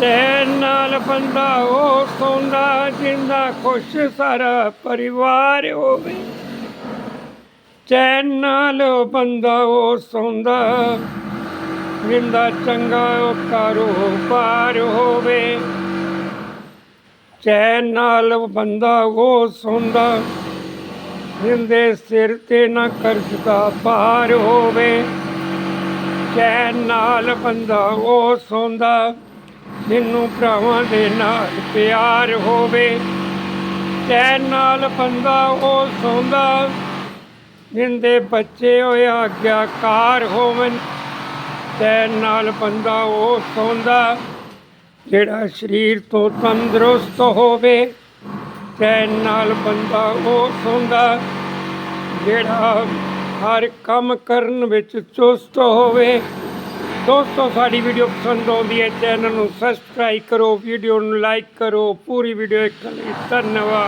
ਚੈਨ ਨਾਲ ਬੰਦਾ ਉਹ ਸੌਂਦਾ, ਜਿੰਦਾ ਖੁਸ਼ ਸਾਰਾ ਪਰਿਵਾਰ ਹੋਵੇ। ਚੈਨ ਨਾਲ ਬੰਦਾ ਉਹ ਸੌਂਦਾ, ਜਿੰਦਾ ਚੰਗਾ ਉਹ ਕਾਰੋਬਾਰ ਹੋਵੇ। ਚੈਨ ਨਾਲ ਬੰਦਾ ਉਹ ਸੌਂਦਾ, ਜਿੰਦੇ ਸਿਰ ਤੇ ਨਾ ਕਰਜ਼ ਦਾ ਭਾਰ ਹੋਵੇ। ਚੈਨ ਨਾਲ ਬੰਦਾ ਉਹ ਸੌਂਦਾ ਮੈਨੂੰ ਭਰਾਵਾਂ ਦੇ ਨਾਲ ਪਿਆਰ ਹੋਵੇ। ਚੈਨ ਨਾਲ ਬੰਦਾ ਉਹ ਸੌਂਦਾ, ਜਿੰਦੇ ਬੱਚੇ ਹੋਏ ਆਗਿਆਕਾਰ ਹੋਵਨ ਚੈਨ ਨਾਲ ਬੰਦਾ ਉਹ ਸੌਂਦਾ, ਜਿਹੜਾ ਸਰੀਰ ਤੋਂ ਤੰਦਰੁਸਤ ਹੋਵੇ। ਚੈਨ ਨਾਲ ਬੰਦਾ ਉਹ ਸੌਂਦਾ, ਜਿਹੜਾ ਹਰ ਕੰਮ ਕਰਨ ਵਿੱਚ ਚੁਸਤ ਹੋਵੇ। ਦੋਸਤੋ, ਸਾਡੀ ਵੀਡੀਓ ਪਸੰਦ ਆਉਂਦੀ ਹੈ ਚੈਨਲ ਨੂੰ ਸਬਸਕ੍ਰਾਈਬ ਕਰੋ ਵੀਡੀਓ ਨੂੰ ਲਾਈਕ ਕਰੋ, ਪੂਰੀ ਵੀਡੀਓ ਇੱਕ ਲਈ ਧੰਨਵਾਦ।